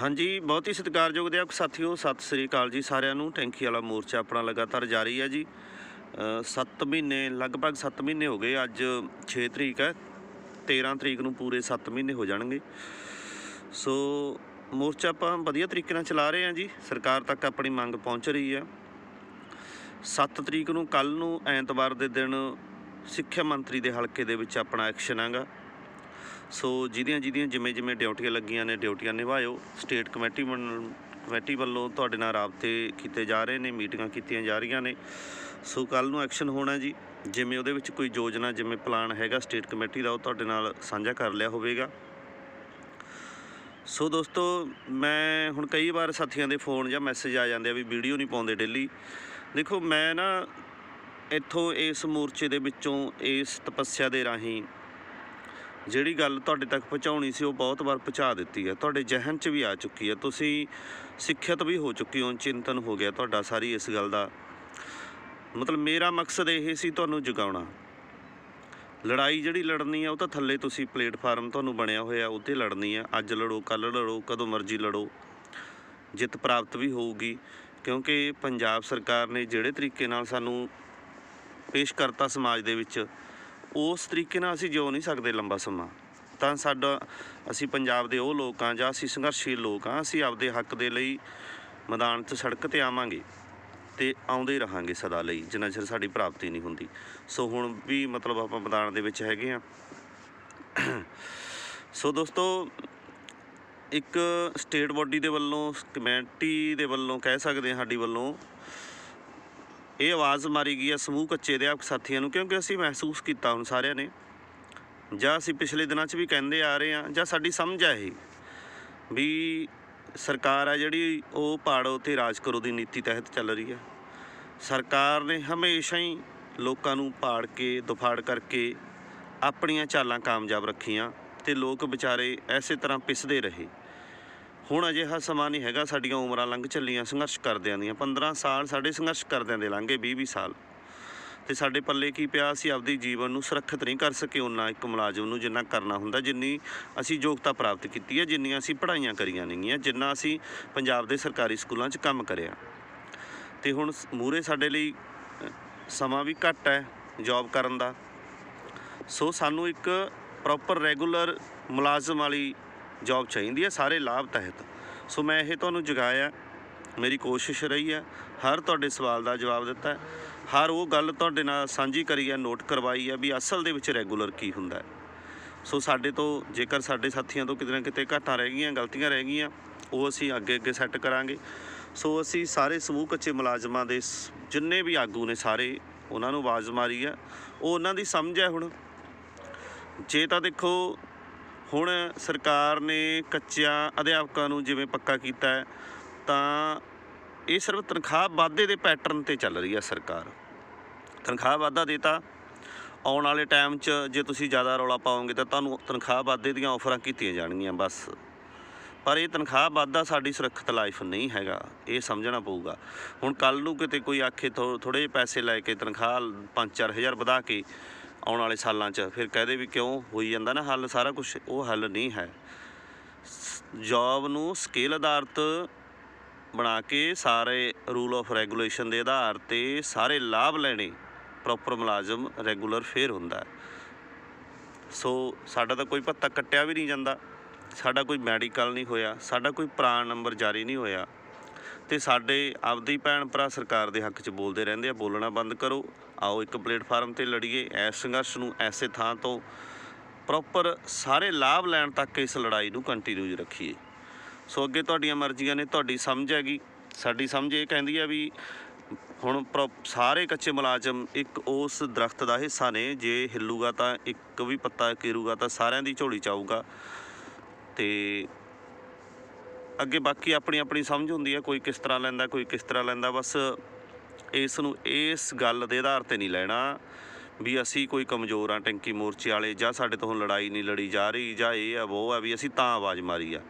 ਹਾਂਜੀ, ਬਹੁਤ ਹੀ ਸਤਿਕਾਰਯੋਗ ਅਧਿਆਪਕ ਸਾਥੀਓ, ਸਤਿ ਸ੍ਰੀ ਅਕਾਲ ਜੀ ਸਾਰਿਆਂ ਨੂੰ। ਟੈਂਕੀ ਵਾਲਾ ਮੋਰਚਾ ਆਪਣਾ ਲਗਾਤਾਰ ਜਾਰੀ ਹੈ ਜੀ। 7 ਮਹੀਨੇ, ਲਗਭਗ 7 ਮਹੀਨੇ ਹੋ ਗਏ, ਅੱਜ 6 ਤਰੀਕ ਹੈ। 13 ਤਰੀਕ ਨੂੰ ਪੂਰੇ 7 ਮਹੀਨੇ ਹੋ ਜਾਣਗੇ। ਸੋ ਮੋਰਚਾ ਆਪਾਂ ਵਧੀਆ ਤਰੀਕੇ ਨਾਲ ਚਲਾ ਰਹੇ ਹਾਂ ਜੀ। ਸਰਕਾਰ ਤੱਕ ਆਪਣੀ ਮੰਗ ਪਹੁੰਚ ਰਹੀ ਹੈ। 7 ਤਰੀਕ ਨੂੰ ਕੱਲ ਨੂੰ ਐਤਵਾਰ ਦੇ ਦਿਨ ਸਿੱਖਿਆ ਮੰਤਰੀ ਦੇ ਹਲਕੇ ਦੇ ਵਿੱਚ ਆਪਣਾ ਐਕਸ਼ਨ ਹੈਗਾ। ਸੋ ਜਿਹਦੀਆਂ ਜਿਹਦੀਆਂ ਜਿਵੇਂ ਜਿਵੇਂ ਡਿਊਟੀਆਂ ਲੱਗੀਆਂ ਨੇ, ਡਿਊਟੀਆਂ ਨਿਭਾਇਓ। ਸਟੇਟ ਕਮੇਟੀ ਵੱਲ- ਕਮੇਟੀ ਵੱਲੋਂ ਤੁਹਾਡੇ ਨਾਲ ਰਾਬਤੇ ਕੀਤੇ ਜਾ ਰਹੇ ਨੇ, ਮੀਟਿੰਗਾਂ ਕੀਤੀਆਂ ਜਾ ਰਹੀਆਂ ਨੇ। ਸੋ ਕੱਲ ਨੂੰ ਐਕਸ਼ਨ ਹੋਣਾ ਜੀ। ਜਿਵੇਂ ਉਹਦੇ ਵਿੱਚ ਕੋਈ ਯੋਜਨਾ, ਜਿਵੇਂ ਪਲਾਨ ਹੈਗਾ ਸਟੇਟ ਕਮੇਟੀ ਦਾ, ਉਹ ਤੁਹਾਡੇ ਨਾਲ ਸਾਂਝਾ ਕਰ ਲਿਆ ਹੋਵੇਗਾ। ਸੋ ਦੋਸਤੋ, ਮੈਂ ਹੁਣ ਕਈ ਵਾਰ ਸਾਥੀਆਂ ਦੇ ਫੋਨ ਜਾਂ ਮੈਸੇਜ ਆ ਜਾਂਦੇ ਆ ਵੀ ਵੀਡੀਓ ਨਹੀਂ ਪਾਉਂਦੇ ਡੇਲੀ ਦੇਖੋ, ਮੈਂ ਨਾ ਇੱਥੋਂ ਇਸ ਮੋਰਚੇ ਦੇ ਵਿੱਚੋਂ ਇਸ ਤਪੱਸਿਆ ਦੇ ਰਾਹੀਂ ਜਿਹੜੀ ਗੱਲ ਤੁਹਾਡੇ ਤੱਕ ਪਹੁੰਚਾਉਣੀ ਸੀ, ਉਹ ਬਹੁਤ ਵਾਰ ਪਹੁੰਚਾ ਦਿੱਤੀ ਹੈ। ਤੁਹਾਡੇ ਜ਼ਿਹਨ 'ਚ ਵੀ ਆ ਚੁੱਕੀ ਹੈ। ਤੁਸੀਂ ਸਿੱਖਿਅਤ ਵੀ ਹੋ ਚੁੱਕੇ ਹੋ, ਚਿੰਤਨ ਹੋ ਗਿਆ ਤੁਹਾਡਾ ਸਾਰੀ ਇਸ ਗੱਲ ਦਾ। ਮਤਲਬ ਮੇਰਾ ਮਕਸਦ ਇਹ ਸੀ ਤੁਹਾਨੂੰ ਜਗਾਉਣਾ। ਲੜਾਈ ਜਿਹੜੀ ਲੜਨੀ ਆ, ਉਹ ਤਾਂ ਥੱਲੇ ਤੁਸੀਂ ਪਲੇਟਫਾਰਮ ਤੁਹਾਨੂੰ ਬਣਿਆ ਹੋਇਆ ਉੱਤੇ ਲੜਨੀ ਆ। ਅੱਜ ਲੜੋ ਕੱਲ ਲੜੋ, ਕਦੋਂ ਮਰਜ਼ੀ ਲੜੋ। ਜਿੱਤ ਪ੍ਰਾਪਤ ਵੀ ਹੋਊਗੀ, ਕਿਉਂਕਿ ਪੰਜਾਬ ਸਰਕਾਰ ਨੇ ਜਿਹੜੇ ਤਰੀਕੇ ਨਾਲ ਸਾਨੂੰ ਪੇਸ਼ ਕਰਤਾ ਸਮਾਜ ਦੇ ਵਿੱਚ ਉਸ ਤਰੀਕੇ ਨਾਲ ਅਸੀਂ ਜਿਉ ਨਹੀਂ ਸਕਦੇ ਲੰਬਾ ਸਮਾਂ। ਤਾਂ ਸਾਡਾ, ਅਸੀਂ ਪੰਜਾਬ ਦੇ ਉਹ ਲੋਕ ਹਾਂ ਜਾਂ ਅਸੀਂ ਸੰਘਰਸ਼ੀਲ ਲੋਕ ਹਾਂ, ਅਸੀਂ ਆਪਦੇ ਹੱਕ ਦੇ ਲਈ ਮੈਦਾਨ 'ਚ ਸੜਕ ਤੇ ਆਵਾਂਗੇ ਤੇ ਆਉਂਦੇ ਰਹਾਂਗੇ ਸਦਾ ਲਈ, ਜਿੰਨਾ ਚਿਰ ਸਾਡੀ ਪ੍ਰਾਪਤੀ ਨਹੀਂ ਹੁੰਦੀ। ਸੋ ਹੁਣ ਵੀ ਮਤਲਬ ਆਪਾਂ ਮੈਦਾਨ ਦੇ ਵਿੱਚ ਹੈਗੇ ਆ ਸੋ ਦੋਸਤੋ, ਇੱਕ ਸਟੇਟ ਬੋਡੀ ਦੇ ਵੱਲੋਂ, ਕਮੇਟੀ ਦੇ ਵੱਲੋਂ ਕਹਿ ਸਕਦੇ ਹਾਂ, ਸਾਡੀ ਵੱਲੋਂ ਇਹ ਆਵਾਜ਼ ਮਾਰੀ ਗਈ ਹੈ ਸਮੂਹ ਕੱਚੇ ਅਧਿਆਪਕ ਸਾਥੀਆਂ ਨੂੰ, ਕਿਉਂਕਿ ਅਸੀਂ ਮਹਿਸੂਸ ਕੀਤਾ ਹੁਣ ਸਾਰਿਆਂ ਨੇ। ਜਾਂ ਅਸੀਂ ਪਿਛਲੇ ਦਿਨਾਂ 'ਚ ਵੀ ਕਹਿੰਦੇ ਆ ਰਹੇ ਹਾਂ, ਜਾਂ ਸਾਡੀ ਸਮਝ ਆ ਇਹ, ਵੀ ਸਰਕਾਰ ਆ ਜਿਹੜੀ ਉਹ ਪਾੜੋ ਤੇ ਰਾਜ ਕਰੋ ਦੀ ਨੀਤੀ ਤਹਿਤ ਚੱਲ ਰਹੀ ਹੈ। ਸਰਕਾਰ ਨੇ ਹਮੇਸ਼ਾ ਹੀ ਲੋਕਾਂ ਨੂੰ ਪਾੜ ਕੇ, ਦੁਫਾੜ ਕਰਕੇ ਆਪਣੀਆਂ ਚਾਲਾਂ ਕਾਮਯਾਬ ਰੱਖੀਆਂ ਤੇ ਲੋਕ ਵਿਚਾਰੇ ਐਸੇ ਤਰ੍ਹਾਂ ਪਿਸਦੇ ਰਹੇ। ਹੁਣ ਅਜਿਹਾ ਸਮਾਂ ਨਹੀਂ ਹੈਗਾ, ਸਾਡੀਆਂ ਉਮਰਾਂ ਲੰਘ ਚੱਲੀਆਂ, ਸੰਘਰਸ਼ ਕਰਦਿਆਂ ਦੀਆਂ। 15 ਸਾਲ ਸਾਡੇ ਸੰਘਰਸ਼ ਕਰਦਿਆਂ ਦੇ ਲੰਘੇ 20 20 ਸਾਲ। ਤੇ ਸਾਡੇ ਪੱਲੇ ਕੀ ਪਿਆ? ਅਸੀਂ ਆਪਦੀ ਜੀਵਨ ਨੂੰ ਸੁਰੱਖਿਅਤ ਨਹੀਂ ਕਰ ਸਕੇ, ਉਹਨਾਂ ਇੱਕ ਮੁਲਾਜ਼ਮ ਨੂੰ ਜਿੰਨਾ ਕਰਨਾ ਹੁੰਦਾ, ਜਿੰਨੀ ਅਸੀਂ ਯੋਗਤਾ ਪ੍ਰਾਪਤ ਕੀਤੀ ਹੈ, ਜਿੰਨੀਆਂ ਅਸੀਂ ਪੜ੍ਹਾਈਆਂ ਕਰੀਆਂ ਨੇਗੀਆਂ, ਜਿੰਨਾ ਅਸੀਂ ਪੰਜਾਬ ਦੇ ਸਰਕਾਰੀ ਸਕੂਲਾਂ 'ਚ ਕੰਮ ਕਰਿਆ। ਤੇ ਹੁਣ ਮੂਰੇ ਸਾਡੇ ਲਈ ਸਮਾਂ ਵੀ ਘੱਟ ਹੈ ਜੌਬ ਕਰਨ ਦਾ। ਸੋ ਸਾਨੂੰ ਇੱਕ ਪ੍ਰੋਪਰ ਰੈਗੂਲਰ ਮੁਲਾਜ਼ਮ ਵਾਲੀ ਜੌਬ ਚਾਹੀਦੀ ਹੈ, ਸਾਰੇ ਲਾਭ ਤਹਿਤ। ਸੋ ਮੈਂ ਇਹ ਤੁਹਾਨੂੰ ਜਗਾਇਆ। ਮੇਰੀ ਕੋਸ਼ਿਸ਼ ਰਹੀ ਹੈ, ਹਰ ਤੁਹਾਡੇ ਸਵਾਲ ਦਾ ਜਵਾਬ ਦਿੱਤਾ ਹਰ ਉਹ ਗੱਲ ਤੁਹਾਡੇ ਨਾਲ ਸਾਂਝੀ ਕਰੀ ਹੈ ਨੋਟ ਕਰਵਾਈ ਹੈ ਵੀ ਅਸਲ ਦੇ ਵਿੱਚ ਰੈਗੂਲਰ ਕੀ ਹੁੰਦਾ ਹੈ। ਸੋ ਸਾਡੇ ਤੋਂ, ਜੇਕਰ ਸਾਡੇ ਸਾਥੀਆਂ ਤੋਂ ਕਿਤੇ ਨਾ ਕਿਤੇ ਘਾਟਾਂ ਰਹਿ ਗਈਆਂ, ਗਲਤੀਆਂ ਰਹਿ ਗਈਆਂ, ਉਹ ਅਸੀਂ ਅੱਗੇ ਅੱਗੇ ਸੈੱਟ ਕਰਾਂਗੇ। ਸੋ ਅਸੀਂ ਸਾਰੇ ਸਮੂਹ ਕੱਚੇ ਮੁਲਾਜ਼ਮਾਂ ਦੇ ਜਿੰਨੇ ਵੀ ਆਗੂ ਨੇ ਸਾਰੇ, ਉਹਨਾਂ ਨੂੰ ਆਵਾਜ਼ ਮਾਰੀ ਆ ਉਹ ਉਹਨਾਂ ਦੀ ਸਮਝ ਹੈ ਹੁਣ। ਜੇ ਤਾਂ ਦੇਖੋ ਹੁਣ ਸਰਕਾਰ ਨੇ ਕੱਚਿਆਂ ਅਧਿਆਪਕਾਂ ਨੂੰ ਜਿਵੇਂ ਪੱਕਾ ਕੀਤਾ ਹੈ, ਤਾਂ ਇਹ ਸਿਰਫ ਤਨਖਾਹ ਵਾਧੇ ਦੇ ਪੈਟਰਨ ਤੇ ਚੱਲ ਰਹੀ ਹੈ ਸਰਕਾਰ। ਤਨਖਾਹ ਵਾਧਾ ਦੇਤਾ, ਆਉਣ ਵਾਲੇ ਟਾਈਮ 'ਚ ਜੇ ਤੁਸੀਂ ਜ਼ਿਆਦਾ ਰੌਲਾ ਪਾਓਗੇ ਤਾਂ ਤੁਹਾਨੂੰ ਤਨਖਾਹ ਵਾਧੇ ਦੀਆਂ ਆਫਰਾਂ ਕੀਤੀਆਂ ਜਾਣਗੀਆਂ ਬਸ। ਪਰ ਇਹ ਤਨਖਾਹ ਵਾਧਾ ਸਾਡੀ ਸੁਰੱਖਿਅਤ ਲਾਈਫ ਨਹੀਂ ਹੈਗਾ, ਇਹ ਸਮਝਣਾ ਪਊਗਾ। ਹੁਣ ਕੱਲ ਨੂੰ ਕਿਤੇ ਕੋਈ ਆਖੇ ਥੋੜੇ ਜਿਹੇ ਪੈਸੇ ਲੈ ਕੇ ਤਨਖਾਹ 5-4000 ਵਧਾ ਕੇ ਆਉਣ ਵਾਲੇ ਸਾਲਾਂ 'ਚ। ਫਿਰ ਕਹਦੇ ਵੀ ਕਿਉਂ ਹੋਈ ਜਾਂਦਾ ਨਾ ਹੱਲ, ਸਾਰਾ ਕੁਝ ਉਹ ਹੱਲ ਨਹੀਂ ਹੈ। ਜੌਬ ਨੂੰ ਸਕੇਲ ਆਧਾਰਿਤ ਬਣਾ ਕੇ ਸਾਰੇ ਰੂਲ ਆਫ ਰੈਗੂਲੇਸ਼ਨ ਦੇ ਆਧਾਰ ਤੇ ਸਾਰੇ ਲਾਭ ਲੈਣੇ ਪ੍ਰੋਪਰ ਮੁਲਾਜ਼ਮ ਰੈਗੂਲਰ ਫੇਰ ਹੁੰਦਾ ਸੋ ਸਾਡਾ ਤਾਂ ਕੋਈ ਪੱਤਾ ਕੱਟਿਆ ਵੀ ਨਹੀਂ ਜਾਂਦਾ। ਸਾਡਾ ਕੋਈ ਮੈਡੀਕਲ ਨਹੀਂ ਹੋਇਆ। ਸਾਡਾ ਕੋਈ ਪ੍ਰਾਣ ਨੰਬਰ ਜਾਰੀ ਨਹੀਂ ਹੋਇਆ। ਤੇ ਸਾਡੇ ਆਪਦੀ ਭੈਣ ਭਰਾ ਸਰਕਾਰ ਦੇ ਹੱਕ 'ਚ ਬੋਲਦੇ ਰਹਿੰਦੇ ਆ, ਬੋਲਣਾ ਬੰਦ ਕਰੋ। ਆਓ ਇੱਕ ਪਲੇਟਫਾਰਮ ਤੇ ਲੜੀਏ, ਇਸ ਸੰਘਰਸ਼ ਨੂੰ ਐਸੇ ਥਾਂ ਤੋਂ ਪ੍ਰੋਪਰ ਸਾਰੇ ਲਾਭ ਲੈਣ ਤੱਕ ਇਸ ਲੜਾਈ ਨੂੰ ਕੰਟੀਨਿਊ ਰੱਖੀਏ। ਸੋ ਅੱਗੇ ਤੁਹਾਡੀਆਂ ਮਰਜ਼ੀਆਂ ਨੇ, ਤੁਹਾਡੀ ਸਮਝ ਹੈਗੀ। ਸਾਡੀ ਸਮਝ ਇਹ ਕਹਿੰਦੀ ਆ ਵੀ ਹੁਣ ਪ੍ਰੋ- ਸਾਰੇ ਕੱਚੇ ਮੁਲਾਜ਼ਮ ਇੱਕ ਉਸ ਦਰਖਤ ਦਾ ਹਿੱਸਾ ਨੇ, ਜੇ ਹਿੱਲੂਗਾ ਤਾਂ ਇੱਕ ਵੀ ਪੱਤਾ ਕਿਰੂਗਾ ਤਾਂ ਸਾਰਿਆਂ ਦੀ ਝੋਲੀ ਚ ਆਊਗਾ। ਤੇ ਅੱਗੇ ਬਾਕੀ ਆਪਣੀ ਆਪਣੀ ਸਮਝ ਹੁੰਦੀ ਹੈ, ਕੋਈ ਕਿਸ ਤਰ੍ਹਾਂ ਲੈਂਦਾ, ਕੋਈ ਕਿਸ ਤਰ੍ਹਾਂ ਲੈਂਦਾ। ਬਸ ਇਸ ਨੂੰ, ਇਸ ਗੱਲ ਦੇ ਆਧਾਰ ਤੇ ਨਹੀਂ ਲੈਣਾ ਵੀ ਅਸੀਂ ਕੋਈ ਕਮਜ਼ੋਰ ਆ ਟੈਂਕੀ ਮੋਰਚੇ ਵਾਲੇ, ਜਾਂ ਸਾਡੇ ਤੋਂ ਲੜਾਈ ਨਹੀਂ ਲੜੀ ਜਾ ਰਹੀ, ਜਾਂ ਇਹ ਆ, ਉਹ ਆ, ਵੀ ਅਸੀਂ ਤਾਂ ਆਵਾਜ਼ ਮਾਰੀ ਆ।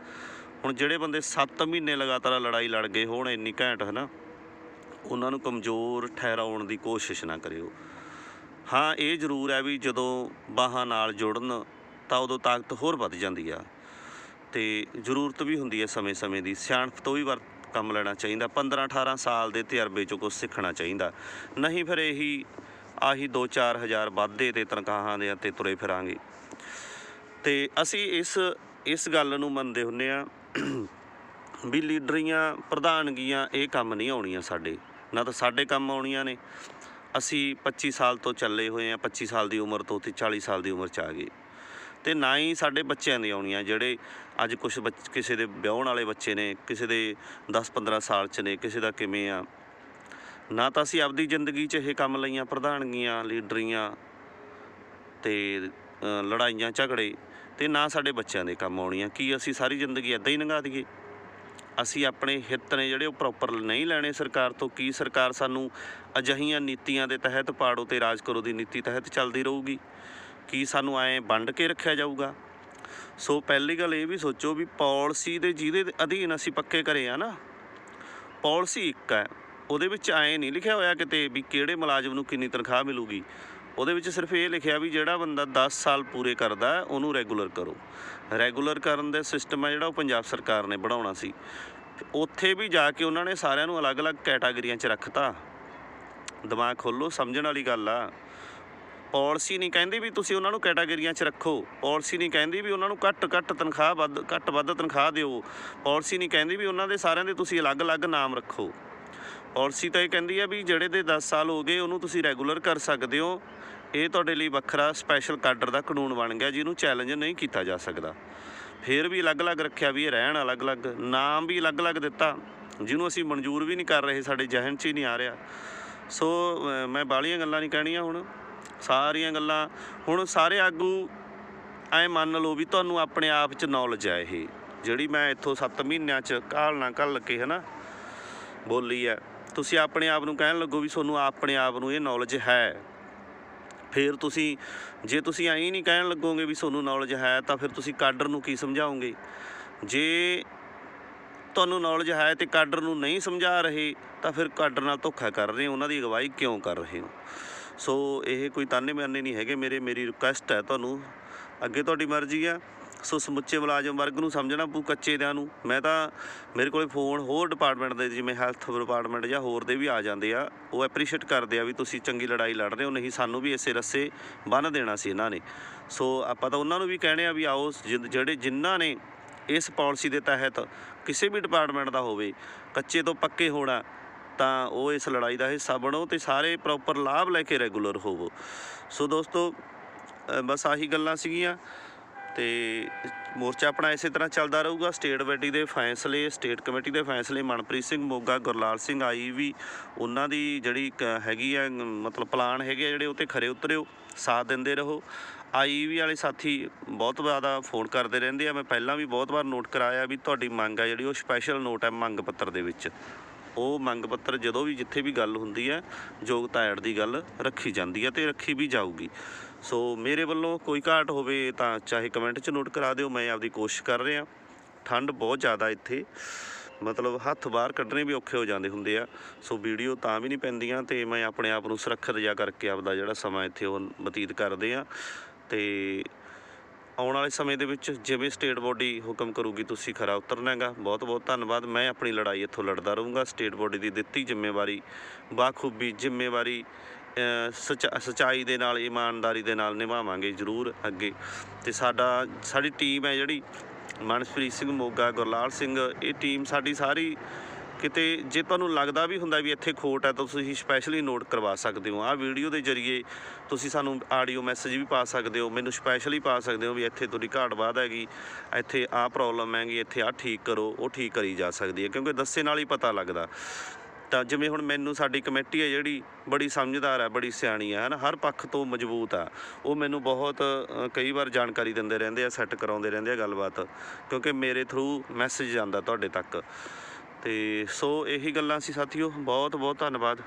ਹੁਣ ਜਿਹੜੇ ਬੰਦੇ 7 ਮਹੀਨੇ ਲਗਾਤਾਰ ਲੜਾਈ ਲੜ ਗਏ ਹੋਣ, ਇੰਨੀ ਘੈਂਟ ਹੈ ਨਾ ਉਹਨਾਂ ਨੂੰ ਕਮਜ਼ੋਰ ਠਹਿਰਾਉਣ ਦੀ ਕੋਸ਼ਿਸ਼ ਨਾ ਕਰਿਓ। ਹਾਂ, ਇਹ ਜ਼ਰੂਰ ਹੈ ਵੀ ਜਦੋਂ ਬਾਹਾਂ ਨਾਲ ਜੁੜਨ, ਤਾਂ ਉਦੋਂ ਤਾਕਤ ਹੋਰ ਵੱਧ ਜਾਂਦੀ ਆ। ਤੇ ਜ਼ਰੂਰਤ ਵੀ ਹੁੰਦੀ ਹੈ ਸਮੇਂ-ਸਮੇਂ ਦੀ। ਸਿਆਣਪ ਤੋਂ ਵੀ ਵਰਤ ਕੰਮ ਲੈਣਾ ਚਾਹੀਦਾ। 15-18 ਸਾਲ ਦੇ ਤਜਰਬੇ ਚੋਂ ਕੁਝ ਸਿੱਖਣਾ ਚਾਹੀਦਾ। ਨਹੀਂ ਫਿਰ ਇਹੀ, ਆਹੀ 2-4 ਹਜ਼ਾਰ ਵਾਧੇ ਤੇ ਤਨਖਾਹਾਂ ਦੇ ਅਤੇ ਤੁਰੇ ਫਿਰਾਂਗੇ। ਤੇ ਅਸੀਂ ਇਸ ਇਸ ਗੱਲ ਨੂੰ ਮੰਨਦੇ ਹੁੰਨੇ ਆ ਵੀ ਲੀਡਰੀਆਂ ਪ੍ਰਧਾਨਗੀਆਂ ਇਹ ਕੰਮ ਨਹੀਂ ਆਉਣੀਆਂ ਸਾਡੇ। ਨਾ ਤਾਂ ਸਾਡੇ ਕੰਮ ਆਉਣੀਆਂ ਨੇ। ਅਸੀਂ 25 ਸਾਲ ਤੋਂ ਚੱਲੇ ਹੋਏ ਆ 25 ਸਾਲ ਦੀ ਉਮਰ ਤੋਂ ਤੇ 40 ਸਾਲ ਦੀ ਉਮਰ ਚ ਆ ਗਏ। ਤੇ ਨਾ ਹੀ ਸਾਡੇ ਬੱਚਿਆਂ ਦੀ ਆਉਣੀਆਂ, ਜਿਹੜੇ ਅੱਜ ਕੁਝ ਕਿਸੇ ਦੇ ਵਿਆਹਣ ਵਾਲੇ ਬੱਚੇ ਨੇ, ਕਿਸੇ ਦੇ 10-15 ਸਾਲ ਚ ਨੇ, ਕਿਸੇ ਦਾ ਕਿਵੇਂ ਆ। ਨਾ ਤਾਂ ਅਸੀਂ ਆਪਦੀ ਜ਼ਿੰਦਗੀ 'ਚ ਇਹ ਕੰਮ ਲਈਆਂ, ਪ੍ਰਧਾਨਗੀਆਂ, ਲੀਡਰੀਆਂ ਤੇ ਲੜਾਈਆਂ, ਝਗੜੇ ਤੇ ਨਾ ਸਾਡੇ ਬੱਚਿਆਂ ਦੇ ਕੰਮ ਆਉਣੀਆਂ। ਕੀ ਅਸੀਂ ਸਾਰੀ ਜ਼ਿੰਦਗੀ ਇਦਾਂ ਹੀ ਲੰਘਾ ਦਈਏ? ਅਸੀਂ ਆਪਣੇ ਹਿੱਤ ਨੇ ਜਿਹੜੇ ਉਹ ਪ੍ਰੋਪਰ ਨਹੀਂ ਲੈਣੇ ਸਰਕਾਰ ਤੋਂ, ਕੀ ਸਰਕਾਰ ਸਾਨੂੰ ਅਜਹੀਆਂ ਨੀਤੀਆਂ ਦੇ ਤਹਿਤ ਪਾੜੋ ਤੇ ਰਾਜ ਕਰੋ ਦੀ ਨੀਤੀ ਤਹਿਤ ਚੱਲਦੀ ਰਹੂਗੀ? ਕੀ ਸਾਨੂੰ ਐਂ ਵੰਡ ਕੇ ਰੱਖਿਆ ਜਾਊਗਾ? ਸੋ ਪਹਿਲੀ ਗੱਲ ਇਹ ਵੀ ਸੋਚੋ ਵੀ ਪਾਲਿਸੀ ਦੇ ਜਿਹਦੇ ਅਧੀਨ ਅਸੀਂ ਪੱਕੇ ਕਰੇ ਆ ਨਾ, ਪਾਲਿਸੀ ਇੱਕ ਹੈ। ਉਹਦੇ ਵਿੱਚ ਐਂ ਨਹੀਂ ਲਿਖਿਆ ਹੋਇਆ ਕਿਤੇ ਵੀ ਕਿਹੜੇ ਮੁਲਾਜ਼ਮ ਨੂੰ ਕਿੰਨੀ ਤਨਖਾਹ ਮਿਲੂਗੀ। ਉਹਦੇ ਵਿੱਚ ਸਿਰਫ ਇਹ ਲਿਖਿਆ ਵੀ ਜਿਹੜਾ ਬੰਦਾ 10 ਸਾਲ ਪੂਰੇ ਕਰਦਾ, ਉਹਨੂੰ ਰੈਗੂਲਰ ਕਰੋ। ਰੈਗੂਲਰ ਕਰਨ ਦਾ ਸਿਸਟਮ ਹੈ ਜਿਹੜਾ ਉਹ ਪੰਜਾਬ ਸਰਕਾਰ ਨੇ ਬਣਾਉਣਾ ਸੀ। ਉੱਥੇ ਵੀ ਜਾ ਕੇ ਉਹਨਾਂ ਨੇ ਸਾਰਿਆਂ ਨੂੰ ਅਲੱਗ-ਅਲੱਗ ਕੈਟਾਗਰੀਆਂ 'ਚ ਰੱਖਤਾ। ਦਿਮਾਗ ਖੋਲੋ, ਸਮਝਣ ਵਾਲੀ ਗੱਲ ਆ। ਪਾਲਿਸੀ ਨਹੀਂ ਕਹਿੰਦੀ ਵੀ ਤੁਸੀਂ ਉਹਨਾਂ ਨੂੰ ਕੈਟਾਗਰੀਆਂ 'ਚ ਰੱਖੋ। ਪਾਲਿਸੀ ਨਹੀਂ ਕਹਿੰਦੀ ਵੀ ਉਹਨਾਂ ਨੂੰ ਘੱਟ ਘੱਟ ਤਨਖਾਹ ਵੱਧ, ਘੱਟ ਵੱਧ ਤਨਖਾਹ ਦਿਓ। ਪਾਲਿਸੀ ਨਹੀਂ ਕਹਿੰਦੀ ਵੀ ਉਹਨਾਂ ਦੇ ਸਾਰਿਆਂ ਦੇ ਤੁਸੀਂ ਅਲੱਗ-ਅਲੱਗ ਨਾਮ ਰੱਖੋ। ਪਾਲਿਸੀ ਤਾਂ ਇਹ ਕਹਿੰਦੀ ਆ ਵੀ ਜਿਹੜੇ ਦੇ 10 ਸਾਲ ਹੋ ਗਏ, ਉਹਨੂੰ ਤੁਸੀਂ ਰੈਗੂਲਰ ਕਰ ਸਕਦੇ ਹੋ। ਇਹ ਤੁਹਾਡੇ ਲਈ ਵੱਖਰਾ ਸਪੈਸ਼ਲ ਕਾਡਰ ਦਾ ਕਾਨੂੰਨ ਬਣ ਗਿਆ, ਜਿਹਨੂੰ ਚੈਲੰਜ ਨਹੀਂ ਕੀਤਾ ਜਾ ਸਕਦਾ। ਫਿਰ ਵੀ ਅਲੱਗ-ਅਲੱਗ ਰੱਖਿਆ ਵੀ ਇਹ ਰਹਿਣ ਅਲੱਗ-ਅਲੱਗ ਨਾਮ ਵੀ ਅਲੱਗ-ਅਲੱਗ ਦਿੱਤਾ, ਜਿਹਨੂੰ ਅਸੀਂ ਮਨਜ਼ੂਰ ਵੀ ਨਹੀਂ ਕਰ ਰਹੇ, ਸਾਡੇ ਜਹਨ 'ਚ ਹੀ ਨਹੀਂ ਆ ਰਿਹਾ। ਸੋ ਮੈਂ ਬਾਲੀਆਂ ਗੱਲਾਂ ਨਹੀਂ ਕਹਿਣੀਆਂ ਹੁਣ। ਸਾਰੀਆਂ ਗੱਲਾਂ। ਹੁਣ ਸਾਰੇ ਆਗੂ ਐ ਮੰਨ ਲਓ ਵੀ ਤੁਹਾਨੂੰ ਆਪਣੇ ਆਪ 'ਚ ਨੌਲੇਜ ਹੈ ਇਹ, ਜਿਹੜੀ ਮੈਂ ਇੱਥੋਂ 7 ਮਹੀਨਿਆਂ 'ਚ ਕਾਲ ਨਾ ਕੱਲ ਕੇ ਹਨਾ? ਬੋਲੀ ਹੈ ਤੁਸੀਂ ਆਪਣੇ ਆਪ ਨੂੰ ਕਹਿਣ ਲੱਗੋ ਵੀ ਤੁਹਾਨੂੰ ਆਪਣੇ ਆਪ ਨੂੰ ਇਹ ਨੌਲੇਜ ਹੈ। ਫਿਰ ਤੁਸੀਂ, ਜੇ ਤੁਸੀਂ ਐਂ ਨਹੀਂ ਕਹਿਣ ਲੱਗੋਗੇ ਵੀ ਤੁਹਾਨੂੰ ਨੌਲੇਜ ਹੈ, ਤਾਂ ਫਿਰ ਤੁਸੀਂ ਕਾਡਰ ਨੂੰ ਕੀ ਸਮਝਾਓਗੇ? ਜੇ ਤੁਹਾਨੂੰ ਨੌਲੇਜ ਹੈ ਤੇ ਕਾਡਰ ਨੂੰ ਨਹੀਂ ਸਮਝਾ ਰਹੇ, ਤਾਂ ਫਿਰ ਕਾਡਰ ਨਾਲ ਧੋਖਾ ਕਰ ਰਹੇ ਹੋ, ਉਹਨਾਂ ਦੀ ਅਗਵਾਈ ਕਿਉਂ ਕਰ ਰਹੇ ਹੋ? ਸੋ ਇਹ ਕੋਈ ਤਾਨੇ ਮਿਆਨੇ ਨਹੀਂ ਹੈਗੇ। ਮੇਰੇ, ਮੇਰੀ ਰਿਕੁਐਸਟ ਹੈ ਤੁਹਾਨੂੰ। ਅੱਗੇ ਤੁਹਾਡੀ ਮਰਜ਼ੀ ਆ। ਸੋ ਸਮੁੱਚੇ ਮੁਲਾਜ਼ਮ ਵਰਗ ਨੂੰ ਸਮਝਣਾ ਪਊ ਕੱਚੇ ਦਿਆਂ ਨੂੰ। ਮੈਂ ਤਾਂ, ਮੇਰੇ ਕੋਲੇ ਫੋਨ ਹੋਰ ਡਿਪਾਰਟਮੈਂਟ ਦੇ, ਜਿਵੇਂ ਹੈਲਥ ਡਿਪਾਰਟਮੈਂਟ ਜਾਂ ਹੋਰ ਦੇ ਵੀ ਆ ਜਾਂਦੇ ਆ। ਉਹ ਐਪਰੀਸ਼ੀਏਟ ਕਰਦੇ ਆ ਵੀ ਤੁਸੀਂ ਚੰਗੀ ਲੜਾਈ ਲੜ ਰਹੇ ਹੋ। ਨਹੀਂ, ਸਾਨੂੰ ਵੀ ਇਸੇ ਰਸੇ ਬੰਨ ਦੇਣਾ ਸੀ ਇਹਨਾਂ ਨੇ। ਸੋ ਆਪਾਂ ਤਾਂ ਉਹਨਾਂ ਨੂੰ ਵੀ ਕਹਿਣੇ ਆ ਵੀ ਆਓ, ਜਿ- ਜਿਹੜੇ ਜਿਨ੍ਹਾਂ ਨੇ ਇਸ ਪਾਲਿਸੀ ਦੇ ਤਹਿਤ ਕਿਸੇ ਵੀ ਡਿਪਾਰਟਮੈਂਟ ਦਾ ਹੋਵੇ, ਕੱਚੇ ਤੋਂ ਪੱਕੇ ਹੋਣਾ ਤਾਂ ਉਹ ਇਸ ਲੜਾਈ ਦਾ ਹਿੱਸਾ ਬਣੋ ਤੇ ਸਾਰੇ ਪ੍ਰੋਪਰ ਲਾਭ ਲੈ ਕੇ ਰੈਗੂਲਰ ਹੋਵੋ। ਸੋ ਦੋਸਤੋ ਬਸ ਆਹੀ ਗੱਲਾਂ ਸੀਗੀਆਂ ਤੇ ਮੋਰਚਾ ਆਪਣਾ ਇਸੇ ਤਰ੍ਹਾਂ ਚੱਲਦਾ ਰਹੂਗਾ। ਸਟੇਟ ਕਮੇਟੀ ਦੇ ਫੈਸਲੇ ਸਟੇਟ ਕਮੇਟੀ ਦੇ ਫੈਸਲੇ, ਮਨਪ੍ਰੀਤ ਸਿੰਘ ਮੋਗਾ, ਗੁਰਲਾਲ ਸਿੰਘ ਆਈ ਵੀ ਉਹਨਾਂ ਦੀ ਜਿਹੜੀ ਕ- ਹੈਗੀ ਆ ਮਤਲਬ ਪਲਾਨ ਹੈਗੇ ਆ ਜਿਹੜੇ, ਉਹ ਤੇ ਖਰੇ ਉਤਰਿਓ, ਸਾਥ ਦਿੰਦੇ ਰਹੋ। ਆਈ ਵੀ ਵਾਲੇ ਸਾਥੀ ਬਹੁਤ ਜ਼ਿਆਦਾ ਫੋਨ ਕਰਦੇ ਰਹਿੰਦੇ ਆ। ਮੈਂ ਪਹਿਲਾਂ ਵੀ ਬਹੁਤ ਵਾਰ ਨੋਟ ਕਰਾਇਆ ਵੀ ਤੁਹਾਡੀ ਮੰਗ ਆ ਜਿਹੜੀ, ਉਹ ਸਪੈਸ਼ਲ ਨੋਟ ਹੈ ਮੰਗ ਪੱਤਰ ਦੇ ਵਿੱਚ। ਉਹ ਮੰਗ ਪੱਤਰ ਜਦੋਂ ਵੀ ਜਿੱਥੇ ਵੀ ਗੱਲ ਹੁੰਦੀ ਹੈ ਯੋਗਤਾ ਐਡ ਦੀ ਗੱਲ ਰੱਖੀ ਜਾਂਦੀ ਹੈ ਤੇ ਰੱਖੀ ਵੀ ਜਾਊਗੀ। ਸੋ ਮੇਰੇ ਵੱਲੋਂ ਕੋਈ ਘਾਟ ਹੋਵੇ ਤਾਂ ਚਾਹੇ ਕਮੈਂਟ 'ਚ ਨੋਟ ਕਰਾ ਦਿਓ, ਮੈਂ ਆਪਦੀ ਕੋਸ਼ਿਸ਼ ਕਰ ਰਿਹਾ। ਠੰਡ ਬਹੁਤ ਜ਼ਿਆਦਾ ਇੱਥੇ। ਮਤਲਬ ਹੱਥ ਬਾਹਰ ਕੱਢਣੇ ਵੀ ਔਖੇ ਹੋ ਜਾਂਦੇ ਹੁੰਦੇ ਆ। ਸੋ ਵੀਡੀਓ ਤਾਂ ਵੀ ਨਹੀਂ ਪੈਂਦੀਆਂ ਤੇ ਮੈਂ ਆਪਣੇ ਆਪ ਨੂੰ ਸੁਰੱਖਿਅਤ ਜਿਹਾ ਕਰਕੇ ਆਪਦਾ ਜਿਹੜਾ ਸਮਾਂ ਇੱਥੇ ਉਹ ਬਤੀਤ ਕਰਦੇ ਆ। ਤੇ ਆਉਣ ਵਾਲੇ ਸਮੇਂ ਦੇ ਵਿੱਚ ਜਿਵੇਂ ਸਟੇਟ ਬੋਡੀ ਹੁਕਮ ਕਰੂਗੀ, ਤੁਸੀਂ ਖਰਾ ਉਤਰਨਾ ਬਹੁਤ ਬਹੁਤ ਧੰਨਵਾਦ। ਮੈਂ ਆਪਣੀ ਲੜਾਈ ਇੱਥੋਂ ਲੜਦਾ ਰਹੂੰਗਾ। ਸਟੇਟ ਬੋਡੀ ਦੀ ਦਿੱਤੀ ਜ਼ਿੰਮੇਵਾਰੀ, ਬਾਖੂਬੀ ਜ਼ਿੰਮੇਵਾਰੀ ਸਚਾ, ਸਚਾਈ ਦੇ ਨਾਲ, ਇਮਾਨਦਾਰੀ ਦੇ ਨਾਲ ਨਿਭਾਵਾਂਗੇ ਜ਼ਰੂਰ ਅੱਗੇ। ਤੇ ਸਾਡਾ, ਸਾਡੀ ਟੀਮ ਹੈ ਜਿਹੜੀ ਮਨਸਪ੍ਰੀਤ ਸਿੰਘ ਮੋਗਾ, ਗੁਰਲਾਲ ਸਿੰਘ, ਇਹ ਟੀਮ ਸਾਡੀ ਸਾਰੀ ਕਿਤੇ ਜੇ ਤੁਹਾਨੂੰ ਲੱਗਦਾ ਵੀ ਹੁੰਦਾ ਵੀ ਇੱਥੇ ਖੋਟ ਹੈ ਤਾਂ ਤੁਸੀਂ ਸਪੈਸ਼ਲੀ ਨੋਟ ਕਰਵਾ ਸਕਦੇ ਹੋ। ਆਹ ਵੀਡੀਓ ਦੇ ਜ਼ਰੀਏ ਤੁਸੀਂ ਸਾਨੂੰ ਆਡੀਓ ਮੈਸੇਜ ਵੀ ਪਾ ਸਕਦੇ ਹੋ। ਮੈਨੂੰ ਸਪੈਸ਼ਲੀ ਪਾ ਸਕਦੇ ਹੋ ਵੀ ਇੱਥੇ ਤੁਹਾਡੀ ਘਾਟ ਵਾਧ ਹੈਗੀ, ਇੱਥੇ ਆਹ ਪ੍ਰੋਬਲਮ ਹੈਗੀ, ਇੱਥੇ ਆਹ ਠੀਕ ਕਰੋ, ਉਹ ਠੀਕ ਕਰੀ ਜਾ ਸਕਦੀ ਹੈ, ਕਿਉਂਕਿ ਦੱਸੇ ਨਾਲ ਹੀ ਪਤਾ ਲੱਗਦਾ। ਤਾਂ ਜਿਵੇਂ ਹੁਣ ਮੈਨੂੰ ਸਾਡੀ ਕਮੇਟੀ ਹੈ ਜਿਹੜੀ ਬੜੀ ਸਮਝਦਾਰ ਹੈ, ਬੜੀ ਸਿਆਣੀ ਹੈ, ਹਨਾ, ਹਰ ਪੱਖ ਤੋਂ ਮਜ਼ਬੂਤ ਆ। ਉਹ ਮੈਨੂੰ ਬਹੁਤ ਕਈ ਵਾਰ ਜਾਣਕਾਰੀ ਦਿੰਦੇ ਰਹਿੰਦੇ ਆ ਸੈੱਟ ਕਰਾਉਂਦੇ ਰਹਿੰਦੇ ਆ ਗੱਲਬਾਤ, ਕਿਉਂਕਿ ਮੇਰੇ ਥਰੂ ਮੈਸੇਜ ਜਾਂਦਾ ਤੁਹਾਡੇ ਤੱਕ। ਤੇ ਸੋ ਇਹੀ ਗੱਲਾਂ ਸੀ ਸਾਥੀਓ ਬਹੁਤ ਬਹੁਤ ਧੰਨਵਾਦ।